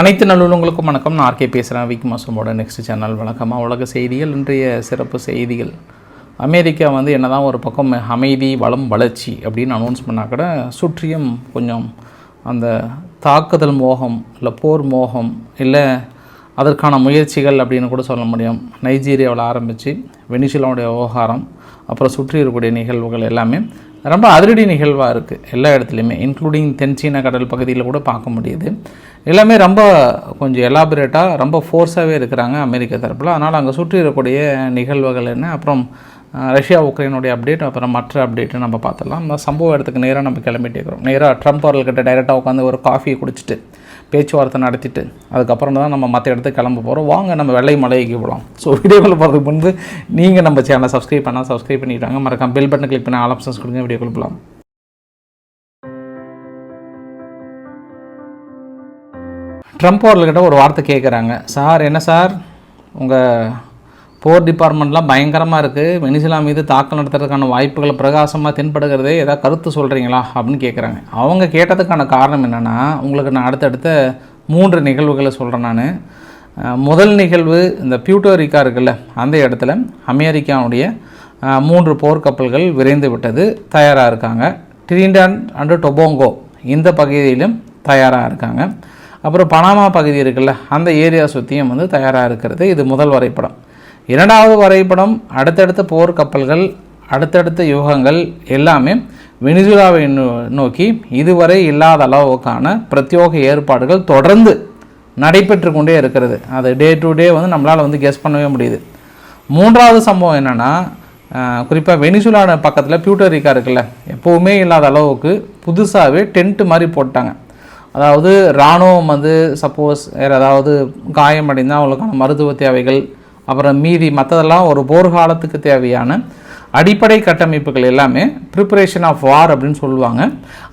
அனைத்து நல்லுள்ளங்களுக்கும் வணக்கம். நான் ஆர்கே பேசுகிறேன் விக் மாசமோட நெக்ஸ்ட் சேனல் வணக்கமாக உலக செய்திகள் இன்றைய சிறப்பு செய்திகள். அமெரிக்கா வந்து என்னதான் ஒரு பக்கம் அமைதி வளம் வளர்ச்சி அப்படின்னு அனௌன்ஸ் பண்ணால் கூட சுற்றியும் கொஞ்சம் அந்த தாக்குதல் மோகம் இல்லை போர் மோகம் இல்லை அதற்கான முயற்சிகள் அப்படின்னு கூட சொல்ல முடியும். நைஜீரியாவில் ஆரம்பித்து வெனிசுலாவுடைய விவகாரம் அப்புறம் சுற்றி இருக்கக்கூடிய நிகழ்வுகள் எல்லாமே ரொம்ப அதிரடி நிகழ்வாக இருக்குது எல்லா இடத்துலையுமே இன்க்ளூடிங் தென்சீன கடல் பகுதியில் கூட பார்க்க முடியுது. எல்லாமே ரொம்ப கொஞ்சம் எலாபரேட்டாக ரொம்ப ஃபோர்ஸாகவே இருக்கிறாங்க அமெரிக்க தரப்பில். அதனால் அங்கே சுற்றி இருக்கக்கூடிய நிகழ்வுகள் என்ன அப்புறம் ரஷ்யா உக்ரைனுடைய அப்டேட் அப்புறம் மற்ற அப்டேட்டு நம்ம பார்த்துடலாம். அந்த சம்பவ இடத்துக்கு நேராக நம்ம கிளம்பிட்டே இருக்கிறோம். நேராக ட்ரம்ப் அவர்கள்கிட்ட டைரெக்டாக உட்காந்து ஒரு காஃபியை குடிச்சிட்டு பேச்சுவார்த்தை நடத்திட்டு அதுக்கப்புறம் தான் நம்ம மற்ற இடத்துக்கு கிளம்ப போகிறோம் வாங்க நம்ம வெள்ளை மலைக்கு போகலாம் ஸோ வீடியோக்குள்ள போகிறதுக்கு முன்பு நீங்கள் நம்ம சேனலை சப்ஸ்கிரைப் பண்ணால் சப்ஸ்கிரைப் பண்ணிட்டாங்க மறக்காம பெல் பட்டன் கிளிக் பண்ணி ஆல் ஆப்ஷன்ஸ் கொடுங்க. வீடியோக்குள்ள போகலாம் ட்ரம்ப் அவர்கள்கிட்ட ஒரு வார்த்தை கேட்குறாங்க சார் என்ன சார்? உங்கள் போர் டிபார்ட்மெண்ட்லாம் பயங்கரமாக இருக்குது வெனிசுலா மீது தாக்கல் நடத்துறதுக்கான வாய்ப்புகள் பிரகாசமாக தென்படுகிறதே ஏதாவது கருத்து சொல்கிறீங்களா அப்படின்னு கேட்குறாங்க அவங்க கேட்டதுக்கான காரணம் என்னென்னா உங்களுக்கு நான் அடுத்தடுத்த மூன்று நிகழ்வுகளை சொல்கிறேன் நான். முதல் நிகழ்வு இந்த பியூட்டோரிக்கா இருக்குல்ல அந்த இடத்துல அமெரிக்காவுடைய மூன்று போர்க்கப்பல்கள் விரைந்து விட்டது தயாராக இருக்காங்க. ட்ரீண்டான் அண்டு டொபோங்கோ இந்த பகுதியிலும் தயாராக இருக்காங்க. அப்புறம் பனாமா பகுதி இருக்குல்ல அந்த ஏரியா சுற்றியும் வந்து தயாராக இருக்கிறது. இது முதல் வரைபடம். இரண்டாவது வரைபடம் அடுத்தடுத்த போர் கப்பல்கள் அடுத்தடுத்த யுகங்கள் எல்லாமே வெனிசுலாவை நோ- நோக்கி இதுவரை இல்லாத அளவுக்கான பிரத்யோக ஏற்பாடுகள் தொடர்ந்து நடைபெற்று கொண்டே இருக்கிறது. அது டே டு டே வந்து நம்மளால் வந்து கெஸ் பண்ணவே முடியுது. மூன்றாவது சம்பவம் என்னென்னா குறிப்பாக வெனிசுலா பக்கத்தில் பியூட்டரிக்கா இருக்குல்ல எப்போவுமே இல்லாத அளவுக்கு புதுசாகவே டென்ட்டு மாதிரி போட்டாங்க. அதாவது இராணுவம் வந்து சப்போஸ் வேறு ஏதாவது காயமடைந்தால் அவங்களுக்கான மருத்துவ தேவைகள் அப்புறம் மீதி மற்றதெல்லாம் ஒரு போர்காலத்துக்கு தேவையான அடிப்படை கட்டமைப்புகள் எல்லாமே ப்ரிப்பரேஷன் ஆஃப் வார் அப்படின்னு சொல்லுவாங்க.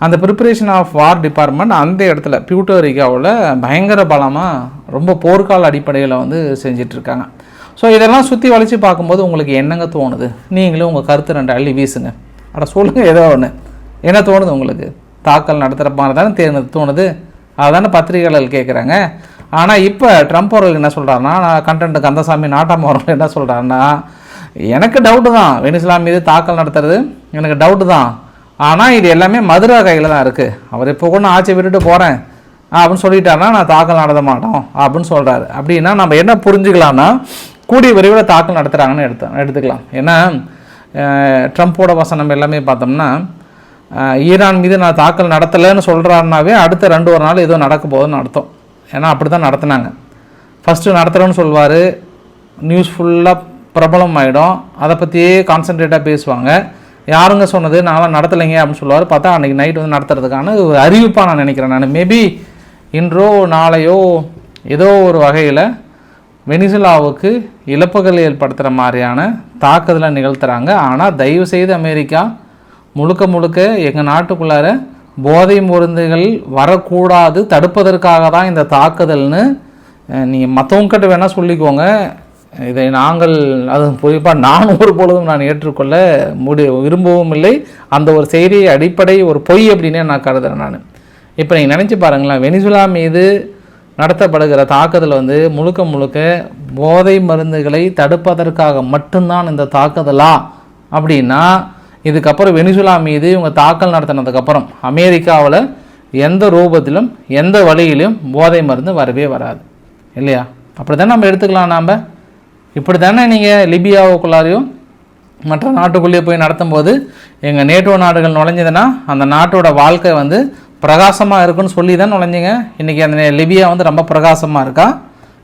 அந்த ப்ரிப்பரேஷன் ஆஃப் வார் டிபார்ட்மெண்ட் அந்த இடத்துல பியூட்டோரிக்காவில் பயங்கர பலமாக ரொம்ப போர்க்கால அடிப்படையில் வந்து செஞ்சிட்ருக்காங்க. ஸோ இதெல்லாம் சுற்றி வளைச்சி பார்க்கும்போது உங்களுக்கு என்னங்க தோணுது? நீங்களும் உங்கள் கருத்து ரெண்டு அள்ளி வீசுங்க. அட சொல்லுங்கள் ஏதோ ஒன்று என்ன தோணுது உங்களுக்கு? தாக்கல் நடத்துகிற மாதிரி தானே தேர்ந்து தோணுது. அதுதானே பத்திரிகைகள் கேட்குறாங்க ஆனால் இப்போ ட்ரம்ப் அவர்கள் என்ன சொல்கிறாருன்னா நான் கண்டென்ட் கந்தசாமி நாட்டாம அவர்கள் என்ன சொல்கிறாருன்னா எனக்கு டவுட்டு தான். வெனிசுலா மீது தாக்கல் நடத்துறது எனக்கு டவுட்டு தான். ஆனால் இது எல்லாமே மதுரா கையில் தான் இருக்குது அவர் இப்போ கூட நான் ஆட்சி விட்டுட்டு போகிறேன் அப்படின்னு சொல்லிட்டாருன்னா நான் தாக்கல் நடத்த மாட்டோம் அப்படின்னு சொல்கிறாரு அப்படின்னா நம்ம என்ன புரிஞ்சுக்கலாம்னா கூடிய விரைவில் தாக்கல் நடத்துகிறாங்கன்னு எடுத்து எடுத்துக்கலாம். ஏன்னா ட்ரம்ப்போட வசனம் எல்லாமே பார்த்தோம்னா ஈரான் மீது நான் தாக்கல் நடத்தலைன்னு சொல்கிறாருனாவே அடுத்த ரெண்டு ஒரு நாள் ஏதோ நடக்க போகுதுன்னு அர்த்தம். ஏன்னா அப்படி தான் நடத்துனாங்க. ஃபஸ்ட்டு நடத்துகிறோன்னு சொல்லுவார் நியூஸ் ஃபுல்லாக பிரபலம் ஆகிடும் அதை பற்றியே கான்சன்ட்ரேட்டாக பேசுவாங்க. யாருங்க சொன்னது? நான்லாம் நடத்தலைங்க அப்படின்னு சொல்லுவார். பார்த்தா அன்றைக்கி நைட் வந்து நடத்துறதுக்கான ஒரு அறிவிப்பாக நான் நினைக்கிறேன் நான். மேபி இன்றோ நாளையோ ஏதோ ஒரு வகையில் வெனிசுலாவுக்கு இழப்புகள் ஏற்படுத்துகிற மாதிரியான தாக்குதலை நிகழ்த்துறாங்க. ஆனால் தயவு செய்து அமெரிக்கா முழுக்க முழுக்க எங்கள் நாட்டுக்குள்ளார போதை மருந்துகள் வரக்கூடாது தடுப்பதற்காக தான் இந்த தாக்குதல்னு நீங்கள் மற்றவங்கிட்ட வேணால் சொல்லிக்கோங்க. இதை நாங்கள் அது குறிப்பாக நான் ஒரு பொழுதும் நான் ஏற்றுக்கொள்ள முடி விரும்பவும் இல்லை. அந்த ஒரு செய்தியை அடிப்படை ஒரு பொய் அப்படின்னே நான் கருதுறேன் நான். இப்போ நீங்கள் நினச்சி பாருங்களேன் வெனிசுலா மீது நடத்தப்படுகிற தாக்குதல் வந்து முழுக்க முழுக்க போதை மருந்துகளை தடுப்பதற்காக மட்டும்தான் இந்த தாக்குதலா? அப்படின்னா இதுக்கப்புறம் வெனிசுலா மீது இவங்க தாக்கல் நடத்தினதுக்கப்புறம் அமெரிக்காவில் எந்த ரூபத்திலும் எந்த வழியிலும் போதை மருந்து வரவே வராது. இல்லையா? அப்படி தானே நம்ம எடுத்துக்கலாம் நாம்? இப்படி தானே நீங்கள் லிபியாவுக்குள்ளாரையும் மற்ற நாட்டுக்குள்ளேயே போய் நடத்தும்போது எங்கள் நேட்டோ நாடுகள் நுழைஞ்சதுன்னா அந்த நாட்டோட வாழ்க்கை வந்து பிரகாசமாக இருக்குன்னு சொல்லி தான் நுழைஞ்சிங்க. இன்றைக்கி அந்த லிபியா வந்து ரொம்ப பிரகாசமாக இருக்கா?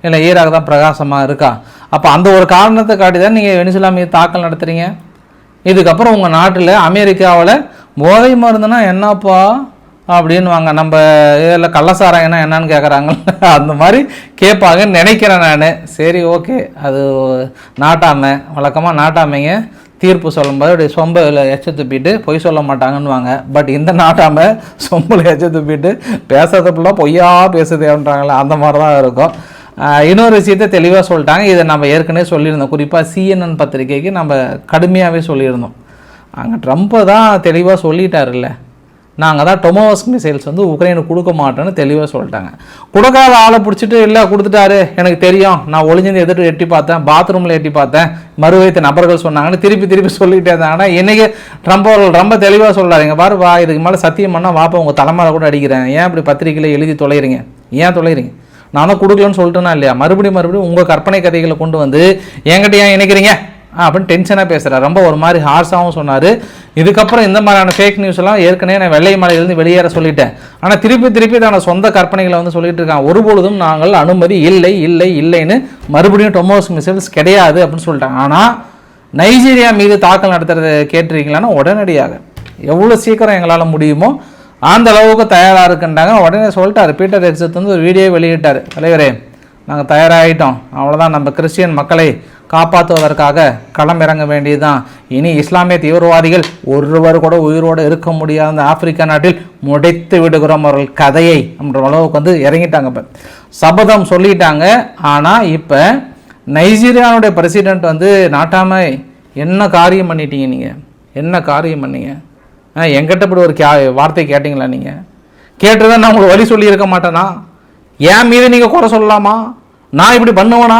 இல்லை ஈராக் தான் பிரகாசமாக இருக்கா? அப்போ அந்த ஒரு காரணத்தை காட்டி தான் நீங்கள் வெனிசுலா மீது தாக்கல் நடத்துகிறீங்க இதுக்கப்புறம் உங்கள் நாட்டில் அமெரிக்காவில் போதை மருந்துனா என்னப்பா அப்படின்னு வாங்க நம்ம இதில் கள்ளசாராயம்னா என்னன்னு கேட்குறாங்க அந்த மாதிரி கேட்பாங்கன்னு நினைக்கிறேன் நான். சரி ஓகே. அது நாட்டாமை. வழக்கமாக நாட்டாமைங்க தீர்ப்பு சொல்லும்போது அப்படி சொம்பில் எச்ச துப்பிட்டு பொய் சொல்ல மாட்டாங்கன்னுவாங்க. பட் இந்த நாட்டாமை சொம்பில் எச்ச துப்பிட்டு பேசுறதுக்குள்ள ஃபுல்லாக பொய்யா பேசுதேன்றாங்களே அந்த மாதிரி தான் இருக்கும். இன்னொரு விஷயத்தை தெளிவாக சொல்லிட்டாங்க. இதை நம்ம ஏற்கனவே சொல்லியிருந்தோம். குறிப்பாக சிஎன்என் பத்திரிக்கைக்கு நம்ம கடுமையாகவே சொல்லியிருந்தோம். அங்கே ட்ரம்ப்பை தான் தெளிவாக சொல்லிட்டாருல்ல. நாங்கள் தான் டொமோஸ் மிசைல்ஸ் வந்து உக்ரைனுக்கு கொடுக்க மாட்டோன்னு தெளிவாக சொல்லிட்டாங்க. கொடுக்காத ஆளை பிடிச்சிட்டு இல்லை கொடுத்துட்டாரு. எனக்கு தெரியும். நான் ஒளிஞ்சிருந்து எதிர்த்து எட்டி பார்த்தேன். பாத்ரூமில் எட்டி பார்த்தேன். மறுவைத்த நபர்கள் சொன்னாங்கன்னு திருப்பி திருப்பி சொல்லிட்டே இருந்தாங்கன்னா இன்றைக்கி ட்ரம்ப் அவர்கள் ரொம்ப தெளிவாக சொல்கிறாங்க பாரு வா இதுக்கு மேலே சத்தியம் பண்ணால் வாப்பா உங்கள் தலைமையில் கூட அடிக்கிறேன். ஏன் இப்படி பத்திரிக்கையில் எழுதி தொலைகிறீங்க ஏன் தொலைகிறீங்க நான் தான் கொடுக்கலன்னு சொல்லிட்டேனா இல்லையா? மறுபடியும் மறுபடியும் உங்கள் கற்பனை கதைகளை கொண்டு வந்து என்கிட்ட ஏன் இணைக்கிறீங்க? ஆ, அப்படின்னு டென்ஷனாக பேசுகிறார் ரொம்ப ஒரு மாதிரி ஹார்ஸாகவும் சொன்னார். இதுக்கப்புறம் இந்த மாதிரியான ஃபேக் நியூஸ் எல்லாம் ஏற்கனவே நான் வெள்ளை மலையிலேருந்து வெளியேற சொல்லிட்டேன். ஆனால் திருப்பி திருப்பி தன்னோட சொந்த கற்பனைகளை வந்து சொல்லிட்டு இருக்கான். ஒருபொழுதும் நாங்கள் அனுமதி இல்லை இல்லை இல்லைன்னு மறுபடியும் டொமோஸ் மிசைல்ஸ் கிடையாது அப்படின்னு சொல்லிட்டாங்க ஆனால் நைஜீரியா மீது தாக்கல் நடத்துறது கேட்டிருக்கீங்களான்னா உடனடியாக. எவ்வளோ சீக்கிரம் எங்களால் முடியுமோ அந்த அளவுக்கு தயாராக இருக்குன்றாங்க. உடனே சொல்லிட்டார். பீட்டர் எக்ஸத் வந்து ஒரு வீடியோ வெளியிட்டார். தலைவரே நாங்கள் தயாராகிட்டோம் அவ்வளோதான் நம்ம கிறிஸ்டியன் மக்களை காப்பாற்றுவதற்காக களம் இறங்க வேண்டியதுதான். இனி இஸ்லாமிய தீவிரவாதிகள் ஒருவர் கூட உயிரோடு இருக்க முடியாத அந்த ஆப்பிரிக்கா நாட்டில் முடைத்து விடுகிறோம் அவர்கள் கதையை அப்படின்ற அளவுக்கு வந்து இறங்கிட்டாங்க இப்போ. சபதம் சொல்லிட்டாங்க. ஆனால் இப்போ நைஜீரியாவுடைய பிரசிடென்ட் வந்து நாட்டாமை என்ன காரியம் பண்ணிட்டீங்க நீங்கள் என்ன காரியம் பண்ணீங்க? என்கிட்ட இப்படி ஒரு கே வார்த்தை கேட்டிங்களா நீங்கள் கேட்டுதான் நான் உங்களுக்கு வழி சொல்லியிருக்க மாட்டேனா? என் மீது நீங்கள் குறை சொல்லலாமா? நான் இப்படி பண்ணுவேனா?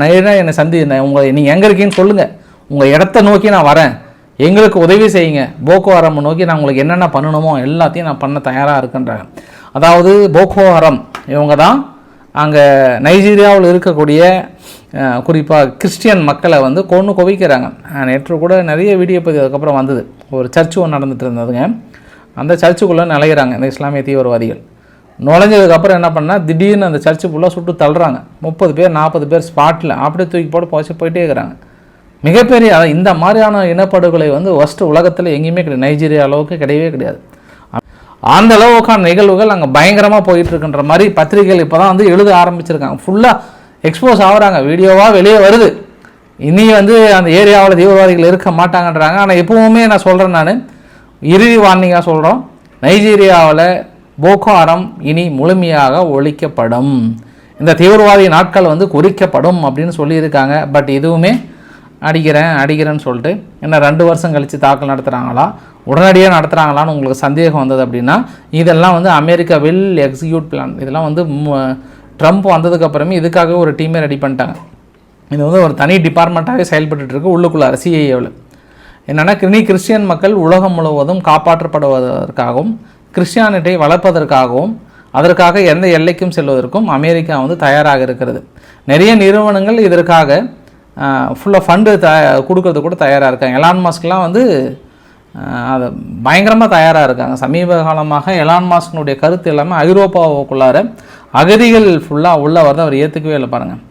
நான் என்னை சந்தி உங்களை நீங்கள் எங்கே இருக்கீங்கன்னு சொல்லுங்கள் உங்கள் இடத்த நோக்கி நான் வரேன். எங்களுக்கு உதவி செய்யுங்க. போக்கோ ஹரம் நோக்கி நான் உங்களுக்கு என்னென்ன பண்ணணுமோ எல்லாத்தையும் நான் பண்ண தயாராக இருக்கின்றேன் அதாவது போக்கோ ஹரம் இவங்க தான் அங்கே நைஜீரியாவில் இருக்கக்கூடிய குறிப்பாக கிறிஸ்டியன் மக்களை வந்து கொன்று குவிக்கிறாங்க. நேற்று கூட நிறைய வீடியோ பதிவு அதுக்கப்புறம் வந்தது. ஒரு சர்ச்சு ஒன்று நடந்துட்டு இருந்ததுங்க. அந்த சர்ச்சுக்குள்ளே நிலையிறாங்க இந்த இஸ்லாமிய தீவிரவாதிகள். நுழைஞ்சதுக்கப்புறம் என்ன பண்ணால் திடீர்னு அந்த சர்ச்சு ஃபுல்லாக சுட்டு தள்ளுறாங்க. முப்பது பேர் நாற்பது பேர் ஸ்பாட்டில் அப்படியே தூக்கி போட்டு போச்சு போயிட்டே இருக்கிறாங்க. மிகப்பெரிய இந்த மாதிரியான இனப்படுகொலை வந்து ஃபஸ்ட்டு உலகத்தில் எங்கேயுமே கிடையாது. நைஜீரியா அளவுக்கு கிடையவே கிடையாது. அந்த அளவுக்கான நிகழ்வுகள் அங்கே பயங்கரமாக போயிட்டுருக்குன்ற மாதிரி பத்திரிகைகள் இப்போ தான் வந்து எழுத ஆரம்பிச்சிருக்காங்க. ஃபுல்லாக எக்ஸ்போஸ் ஆகுறாங்க. வீடியோவாக வெளியே வருது. இனி வந்து அந்த ஏரியாவில் தீவிரவாதிகள் இருக்க மாட்டாங்கன்றாங்க. ஆனால் எப்பவுமே நான் சொல்கிறேன் நான் இறுதி வார்னிங்காக சொல்கிறோம் நைஜீரியாவில் போகோ இனி முழுமையாக ஒழிக்கப்படும். இந்த தீவிரவாதி நாட்கள் வந்து குறிக்கப்படும் அப்படின்னு சொல்லியிருக்காங்க. பட் இதுவுமே அடிக்கிறேன் அடிக்கிறேன்னு சொல்லிட்டு என்ன ரெண்டு வருஷம் கழித்து தாக்கல் நடத்துகிறாங்களா உடனடியாக நடத்துகிறாங்களான்னு உங்களுக்கு சந்தேகம் வந்தது அப்படின்னா இதெல்லாம் வந்து அமெரிக்கா வில் எக்ஸிக்யூட் பிளான் இதெல்லாம் வந்து ட்ரம்ப் வந்ததுக்கப்புறமே இதுக்காக ஒரு டீமே ரெடி பண்ணிட்டாங்க. இது வந்து ஒரு தனி டிபார்ட்மெண்ட்டாகவே செயல்பட்டுட்டு இருக்கு உள்ளுக்குள்ளார சிஐஏவில் என்னென்னா கிரினி கிறிஸ்டியன் மக்கள் உலகம் முழுவதும் காப்பாற்றப்படுவதற்காகவும் கிறிஸ்டியானிட்டை வளர்ப்பதற்காகவும் அதற்காக எந்த எல்லைக்கும் செல்வதற்கும் அமெரிக்கா வந்து தயாராக இருக்கிறது. நிறைய நிறுவனங்கள் இதற்காக ஃபுல்லாக ஃபண்டு த கொடுக்கறது கூட தயாராக இருக்காங்க. எலான் மாஸ்க்லாம் வந்து அதை அது பயங்கரமாக தயாராக இருக்காங்க. சமீப காலமாக எலான் மாஸ்கினுடைய கருத்து எல்லாமே ஐரோப்பாவுக்குள்ளார அகதிகள் ஃபுல்லாக உள்ளே வரதை அவர் ஏற்றுக்கவே இல்லை பாருங்கள்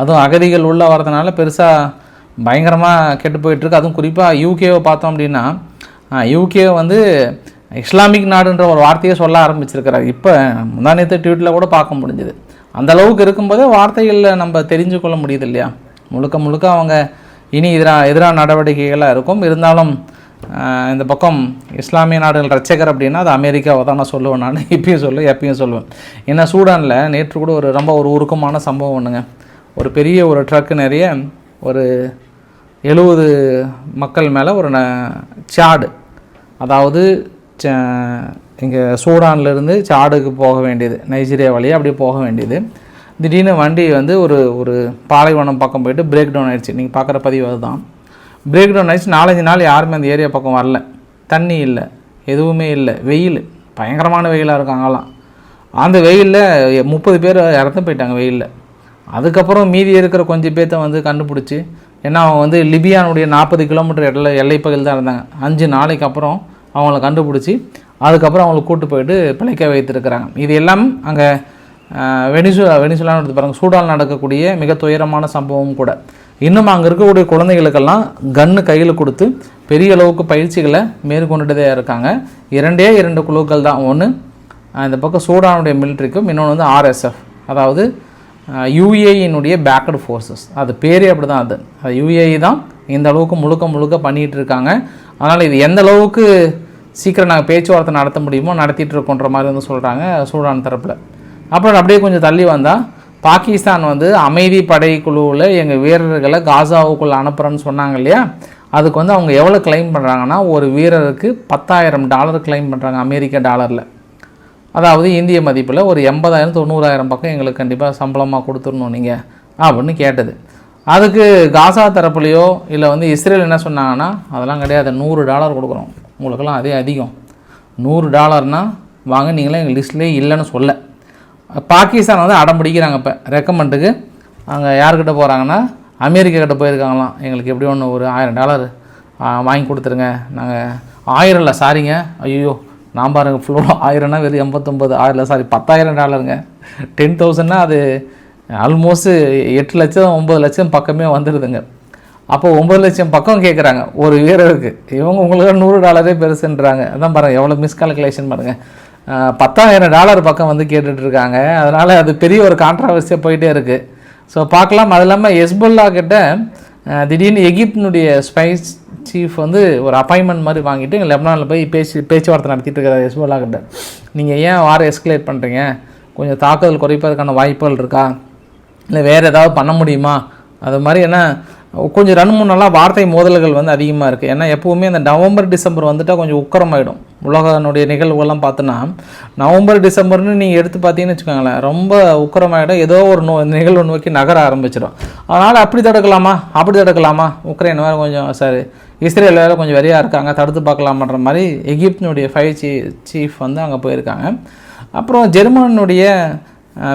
அதுவும் அகதிகள் உள்ளே வரதுனால பெருசாக பயங்கரமாக கெட்டு போயிட்டுருக்கு. அதுவும் குறிப்பாக யூகேவை பார்த்தோம் அப்படின்னா யூகே வந்து இஸ்லாமிக் நாடுன்ற ஒரு வார்த்தையை சொல்ல ஆரம்பிச்சிருக்கிறார். இப்போ முந்தானியத்து ட்வீட்டில் கூட பார்க்க முடிஞ்சுது. அந்த அளவுக்கு இருக்கும்போதே வார்த்தைகளில் நம்ம தெரிஞ்சு கொள்ள முடியுது இல்லையா? முழுக்க முழுக்க அவங்க இனி எதிராக எதிரான நடவடிக்கைகளாக இருக்கும். இருந்தாலும் இந்த பக்கம் இஸ்லாமிய நாடுகள் ரட்சகர் அப்படின்னா அது அமெரிக்காவை தான் நான் சொல்லுவேன். நான் இப்பயும் சொல்லுவேன் எப்பயும் சொல்லுவேன். ஏன்னா சூடானில் நேற்று கூட ஒரு ரொம்ப ஒரு உருக்கமான சம்பவம் ஒன்றுங்க ஒரு பெரிய ஒரு ட்ரக்கு நிறைய ஒரு எழுபது மக்கள் மேலே ஒரு ந சாடு. அதாவது இங்கே சூடான்லேருந்து சாடுக்கு போக வேண்டியது. நைஜீரியா வழியாக அப்படியே போக வேண்டியது. திடீர்னு வண்டி வந்து ஒரு ஒரு பாலைவனம் பக்கம் போயிட்டு பிரேக் டவுன் ஆயிடுச்சு. நீங்கள் பார்க்குற பதிவு அதுதான். பிரேக் டவுன் ஆயிடுச்சு. நாலஞ்சு நாள் யாருமே அந்த ஏரியா பக்கம் வரல. தண்ணி இல்லை. எதுவுமே இல்லை. வெயில். பயங்கரமான வெயிலாக இருக்காங்கலாம் அந்த வெயிலில் முப்பது பேர் இறந்து போயிட்டாங்க வெயிலில். அதுக்கப்புறம் மீதி இருக்கிற கொஞ்சம் பேர்த்த வந்து கண்டுபிடிச்சி ஏன்னா அவங்க வந்து லிபியானுடைய நாற்பது கிலோமீட்டர் எல்லை எல்லைப்பகுதியில் தான் இருந்தாங்க. அஞ்சு நாளைக்கு அப்புறம் அவங்கள கண்டுபிடிச்சி அதுக்கப்புறம் அவங்கள கூட்டு போயிட்டு பிழைக்க வைத்திருக்கிறாங்க. இது எல்லாம் அங்கே வெனிசுலா வெனிசுலான்னு எடுத்து பாருங்க. சூடால் நடக்கக்கூடிய மிக துயரமான சம்பவம் கூட. இன்னும் அங்கே இருக்கக்கூடிய குழந்தைகளுக்கெல்லாம் கன்று கையில் கொடுத்து பெரிய அளவுக்கு பயிற்சிகளை மேற்கொண்டுட்டே இருக்காங்க. இரண்டே இரண்டு குழுக்கள் தான். ஒன்று இந்த பக்கம் சூடானுடைய மிலிட்ரிக்கும் இன்னொன்று வந்து ஆர்எஸ்எஃப் அதாவது யூஏஇனுடைய பேக்கடு ஃபோர்ஸஸ் அது பேரே அப்படி தான் அது அது யுஏஇ தான் இந்த அளவுக்கு முழுக்க முழுக்க பண்ணிகிட்டு இருக்காங்க. அதனால் இது எந்த அளவுக்கு சீக்கிரம் நாங்கள் பேச்சுவார்த்தை நடத்த முடியுமோ நடத்திட்டு இருக்கோன்ற மாதிரி வந்து சொல்கிறாங்க சூடான் தரப்பில். அப்புறம் அப்படியே கொஞ்சம் தள்ளி வந்தால் பாகிஸ்தான் வந்து அமைதி படை குழுவில் எங்கள் வீரர்களை காசாவுக்குள்ளே அனுப்புகிறேன்னு சொன்னாங்க இல்லையா? அதுக்கு வந்து அவங்க எவ்வளோ கிளைம் பண்ணுறாங்கன்னா ஒரு வீரருக்கு பத்தாயிரம் டாலர் கிளைம் பண்ணுறாங்க அமெரிக்க டாலரில் அதாவது இந்திய மதிப்பில் ஒரு எண்பதாயிரம் தொண்ணூறாயிரம் பக்கம் எங்களுக்கு கண்டிப்பாக சம்பளமாக கொடுத்துடணும் நீங்கள் அப்படின்னு கேட்டது. அதுக்கு காசா தரப்புலையோ இல்லை வந்து இஸ்ரேல் என்ன சொன்னாங்கன்னா அதெல்லாம் கிடையாது நூறு டாலர் கொடுக்குறோம். உங்களுக்கெல்லாம் அதே அதிகம். நூறு டாலர்னால் வாங்க நீங்களே எங்கள் லிஸ்ட்லேயே இல்லைன்னு சொல்ல. பாகிஸ்தான் வந்து அடம் பிடிக்கிறாங்க இப்போ. ரெக்கமெண்டுக்கு அங்கே யார்கிட்ட போகிறாங்கன்னா அமெரிக்கா கிட்ட போயிருக்காங்களாம். எங்களுக்கு எப்படி ஒன்று ஒரு ஆயிரம் டாலர் வாங்கி கொடுத்துருங்க. நாங்கள் ஆயிரம் இல்லை சாரிங்க. ஐயோ நான் பாருங்கள் ஃப்ளோ ஆயிரம்னா வெறும் எண்பத்தொம்பது ஆயிரம் சாரி பத்தாயிரம் டாலருங்க. டென் தௌசண்ட்னா அது ஆல்மோஸ்ட்டு எட்டு லட்சம் ஒம்பது லட்சம் பக்கமே வந்துடுதுங்க அப்போ ஒம்பது லட்சம் பக்கம் கேட்குறாங்க ஒரு வீரருக்கு இவங்க உங்களுக்கு நூறு டாலரே பெருசுன்றாங்க. அதான் பாருங்கள் எவ்வளோ மிஸ்கால்குலேஷன் பாருங்கள் பத்தாயிரம் டாலர் பக்கம் வந்து கேட்டுட்ருக்காங்க. அதனால் அது பெரிய ஒரு கான்ட்ரவர்சியாக போயிட்டே இருக்குது ஸோ பார்க்கலாம். அது இல்லாமல் எஸ்புல்லா கிட்ட திடீர்னு எகிப்தினுடைய ஸ்பைஸ் சீஃப் வந்து ஒரு அப்பாயின்மெண்ட் மாதிரி வாங்கிட்டு இங்கே லெப்னானில் போய் பேச்சு பேச்சுவார்த்தை நடத்திட்டு இருக்கிற எஸ்புல்லா கிட்ட நீங்கள் ஏன் வார எஸ்கலேட் பண்ணுறீங்க கொஞ்சம் தாக்குதல் குறைப்பதற்கான வாய்ப்புகள் இருக்கா? இல்லை வேறு ஏதாவது பண்ண முடியுமா? அது மாதிரி என்ன கொஞ்சம் ரெண்டு மூணு நாளாக வார்த்தை மோதல்கள் வந்து அதிகமாக இருக்குது ஏன்னா எப்போவுமே அந்த நவம்பர் டிசம்பர் வந்துட்டால் கொஞ்சம் உக்கரமாயிடும். உலகனுடைய நிகழ்வுகள்லாம் பார்த்தோன்னா நவம்பர் டிசம்பர்னு நீங்கள் எடுத்து பார்த்தீங்கன்னு வச்சுக்கோங்களேன் ரொம்ப உக்கரமாயிடும். ஏதோ ஒரு நோ நிகழ்வு நோக்கி நகர ஆரம்பிச்சிடும். அதனால் அப்படி தடுக்கலாமா? அப்படி தடுக்கலாமா? உக்ரைன் வேறு கொஞ்சம் சாரி இஸ்ரேல் வேறு கொஞ்சம் வெறியாக இருக்காங்க தடுத்து பார்க்கலாமன்ற மாதிரி எகிப்தினுடைய ஃபைவ் சீ சீஃப் வந்து அங்கே போயிருக்காங்க. அப்புறம் ஜெர்மனுடைய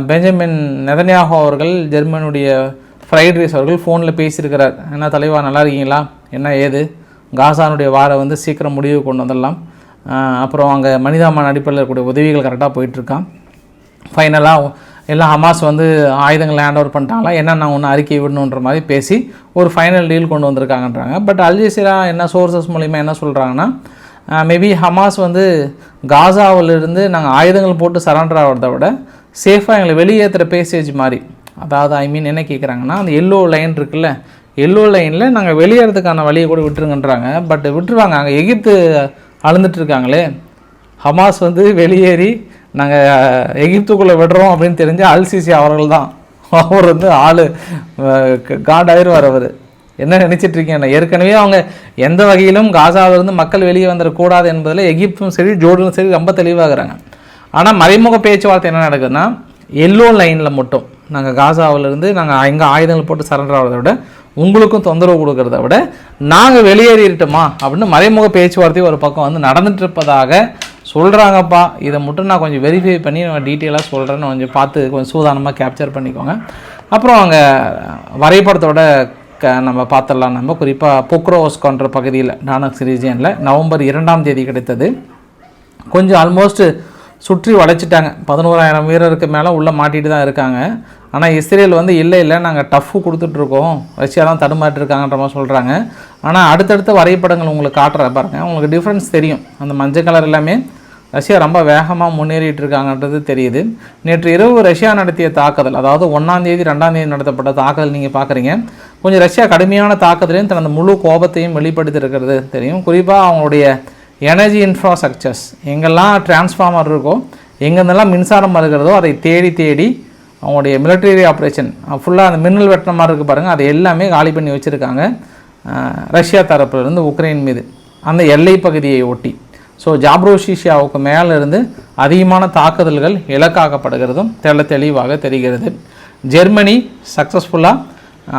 பெஞ்சமின் நெதன்யாகோ அவர்கள் ஜெர்மனுடைய ஃப்ரைட் ரைஸ் அவர்கள் ஃபோனில் பேசியிருக்கிறார். என்ன தலைவா நல்லா இருக்கீங்களா? என்ன ஏது? காசானுடைய வாரை வந்து சீக்கிரம் முடிவு கொண்டு வந்துடலாம். அப்புறம் அங்கே மனிதாமான அடிப்படையில் இருக்கக்கூடிய உதவிகள் கரெக்டாக போயிட்டுருக்கான் ஃபைனலாக எல்லாம் ஹமாஸ் வந்து ஆயுதங்கள் ஹேண்ட் ஓவர் பண்ணிட்டாங்களா? என்னென்ன ஒன்று அறிக்கை விடணுன்ற மாதிரி பேசி ஒரு ஃபைனல் டீல் கொண்டு வந்திருக்காங்கன்றாங்க. பட் அல்ஜசீரா என்ன சோர்சஸ் மூலிமா என்ன சொல்கிறாங்கன்னா மேபி ஹமாஸ் வந்து காசாவிலிருந்து நாங்கள் ஆயுதங்கள் போட்டு சரண்டர் ஆகிறத விட சேஃபாக எங்களை வெளியேற்றுற பேசேஜ் மாதிரி அதாவது ஐ மீன் என்ன கேட்குறாங்கன்னா அந்த எல்லோ லைன் இருக்குல்ல எல்லோ லைனில் நாங்கள் வெளியேறதுக்கான வழியை கூட விட்டுருங்கன்றாங்க. பட் விட்டுருவாங்க. அங்கே எகிப்து அழுந்துட்டு இருக்காங்களே. ஹமாஸ் வந்து வெளியேறி நாங்கள் எகிப்துக்குள்ளே விடுறோம் அப்படின்னு தெரிஞ்சு அல்சிசி அவர்கள் தான் அவர் வந்து ஆள் காட் அவர். என்ன நினைச்சிட்டு ஏற்கனவே அவங்க எந்த வகையிலும் காசாவிலிருந்து மக்கள் வெளியே வந்துடக்கூடாது என்பதில் எகிப்தும் சரி ஜோர்டனும் சரி ரொம்ப தெளிவாகிறாங்க. ஆனால் மறைமுக பேச்சுவார்த்தை என்ன நடக்குதுன்னா எல்லோ லைனில் மட்டும் நாங்கள் காசாவிலிருந்து நாங்கள் எங்கே ஆயுதங்கள் போட்டு சரண்டர் ஆகிறத விட உங்களுக்கும் தொந்தரவு கொடுக்கறத விட நாங்கள் வெளியேறிட்டோமா அப்படின்னு மறைமுக பேச்சுவார்த்தை ஒரு பக்கம் வந்து நடந்துட்டு இருப்பதாக சொல்கிறாங்கப்பா இதை மட்டும் நான் கொஞ்சம் வெரிஃபை பண்ணி நான் டீட்டெயிலாக சொல்கிறேன்னு கொஞ்சம் பார்த்து கொஞ்சம் சூதானமாக கேப்சர் பண்ணிக்கோங்க. அப்புறம் அங்கே வரைபடத்தோட க நம்ம பார்த்துடலாம். நம்ம குறிப்பாக பொக்ரோஸ்கோன்ற பகுதியில் டானக்ஸ் ரீஜியனில் நவம்பர் இரண்டாம் தேதி கிடைத்தது. கொஞ்சம் ஆல்மோஸ்ட்டு சுற்றி வளைச்சிட்டாங்க. பதினோராயிரம் வீரருக்கு மேலே உள்ளே மாட்டிட்டு தான் இருக்காங்க. ஆனால் இஸ்ரேல் வந்து இல்லை இல்லை நாங்கள் டஃப்பு கொடுத்துட்ருக்கோம் ரஷ்யா தான் தடுமாட்டிருக்காங்கன்ற மாதிரி சொல்கிறாங்க ஆனால் அடுத்தடுத்த வரைபடங்கள் உங்களுக்கு காட்டுற பாருங்கள் உங்களுக்கு டிஃப்ரென்ஸ் தெரியும். அந்த மஞ்சள் கலர் எல்லாமே ரஷ்யா ரொம்ப வேகமாக முன்னேறிட்டு இருக்காங்கன்றது தெரியுது. நேற்று இரவு ரஷ்யா நடத்திய தாக்குதல் அதாவது ஒன்றாம் தேதி ரெண்டாம் தேதி நடத்தப்பட்ட தாக்குதல் நீங்கள் பார்க்குறீங்க கொஞ்சம் ரஷ்யா கடுமையான தாக்குதலையும் தனது முழு கோபத்தையும் வெளிப்படுத்தியிருக்கிறது தெரியும். குறிப்பாக அவங்களுடைய எனர்ஜி இன்ஃப்ராஸ்ட்ரக்சர்ஸ் எங்கெல்லாம் டிரான்ஸ்ஃபார்மர் இருக்கோ எங்கெங்கெல்லாம் மின்சாரம் வருகிறதோ அதை தேடி தேடி அவங்களுடைய மிலிட்டரி ஆப்ரேஷன் ஃபுல்லாக அந்த மின்னல் வெட்டின மாதிரி இருக்குது பாருங்கள் அதை எல்லாமே காலி பண்ணி வச்சுருக்காங்க. ரஷ்யா தரப்பிலிருந்து உக்ரைன் மீது அந்த எல்லை பகுதியை ஒட்டி. ஸோ ஜாப்ரோஷிஷியாவுக்கு மேலிருந்து அதிகமான தாக்குதல்கள் இலக்காக்கப்படுகிறதும் தெள்ள தெளிவாக தெரிகிறது. ஜெர்மனி சக்ஸஸ்ஃபுல்லாக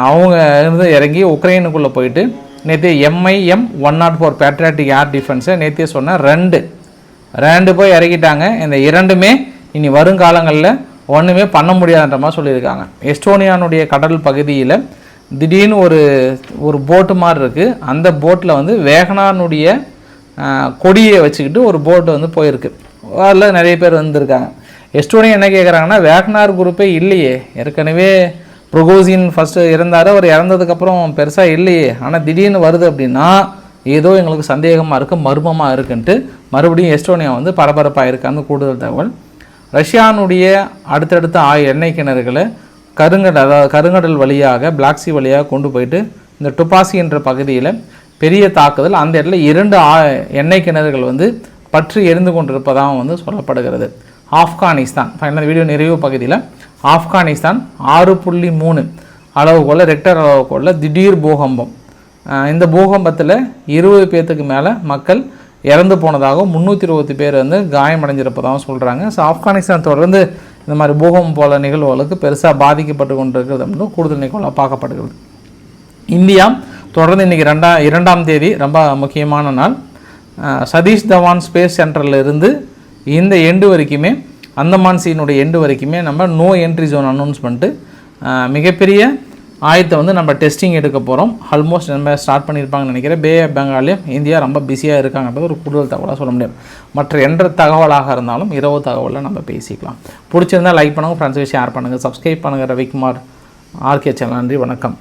அவங்க இருந்து இறங்கி உக்ரைனுக்குள்ளே போயிட்டு நேற்று MIM one not four patriotic air டிஃபென்ஸை நேற்றே சொன்ன ரெண்டு. ரெண்டு போய் இறக்கிட்டாங்க. இந்த இரண்டுமே இனி வருங்காலங்களில் ஒன்றுமே பண்ண முடியாதுன்ற மாதிரி சொல்லியிருக்காங்க. எஸ்டோனியானுடைய கடல் பகுதியில் திடீர்னு ஒரு ஒரு போட்டு மாதிரி இருக்குது அந்த போட்டில் வந்து வேகனானுடைய கொடியை வச்சுக்கிட்டு ஒரு போட்டு வந்து போயிருக்கு. அதில் நிறைய பேர் வந்திருக்காங்க. எஸ்டோனியா என்ன கேட்குறாங்கன்னா வேக்னார் குரூப்பே இல்லையே. ஏற்கனவே ப்ரொகோசின் ஃபஸ்ட்டு இறந்தார் அவர் இறந்ததுக்கப்புறம் பெருசாக இல்லையே. ஆனால் திடீர்னு வருது அப்படின்னா ஏதோ எங்களுக்கு சந்தேகமாக இருக்குது மர்மமாக இருக்குன்ட்டு மறுபடியும் எஸ்டோனியா வந்து பரபரப்பாக இருக்கான்னு கூடுதல் தகவல். ரஷ்யானுடைய அடுத்தடுத்த ஆய் எண்ணெய் கிணறுகளை கருங்கடல் அதாவது கருங்கடல் வழியாக பிளாக் சி வழியாக கொண்டு போயிட்டு இந்த டுபாசி என்ற பகுதியில் பெரிய தாக்குதல். அந்த இடத்துல இரண்டு ஆ எண்ணெய் கிணறுகள் வந்து பற்றி எரிந்து கொண்டிருப்பதாகவும் வந்து சொல்லப்படுகிறது. ஆப்கானிஸ்தான். ஃபைனல் வீடியோ நிறைவு பகுதியில் ஆப்கானிஸ்தான் ஆறு புள்ளி மூணு அளவுகோல ரெக்டர் அளவுகோல திடீர் பூகம்பம். இந்த பூகம்பத்தில் இருபது பேர்த்துக்கு மேலே மக்கள் இறந்து போனதாகவும் முந்நூற்றி இருபது பேர் வந்து காயமடைஞ்சிருப்பதாகவும் சொல்கிறாங்க ஸோ ஆப்கானிஸ்தான் தொடர்ந்து இந்த மாதிரி பூகம்பம் போல நிகழ்வுகளுக்கு பெருசாக பாதிக்கப்பட்டு கொண்டிருக்கிறது அப்படின்னு கூடுதல் நிகழ்வாக பார்க்கப்படுகிறது. இந்தியா தொடர்ந்து இன்றைக்கி ரெண்டா இரண்டாம் தேதி ரொம்ப முக்கியமான நாள். சதீஷ் தவான் ஸ்பேஸ் சென்டரில் இருந்து இந்த எண்டு வரைக்குமே அந்தமான் சீனுடைய எண்டு வரைக்குமே நம்ம நோ என்ட்ரி ஜோன் அனௌன்ஸ் பண்ணிட்டு மிகப்பெரிய ஆயத்தை வந்து நம்ம டெஸ்டிங் எடுக்க போகிறோம் ஆல்மோஸ்ட் நம்ம ஸ்டார்ட் பண்ணியிருப்பாங்கன்னு நினைக்கிறேன். பே ஆஃப் பெங்காலையும் இந்தியா ரொம்ப பிஸியாக இருக்காங்கன்றது ஒரு கூடுதல் தகவலாக சொல்ல முடியாது மற்ற எந்த தகவலாக இருந்தாலும் இரவு தகவலில் நம்ம பேசிக்கலாம். பிடிச்சிருந்தா லைக் பண்ணுங்கள் ஃப்ரெண்ட்ஸுக்கு ஷேர் பண்ணுங்கள் சப்ஸ்கிரைப் பண்ணுங்கள் ரவிக்குமார் ஆர்கே சேனல். நன்றி வணக்கம்.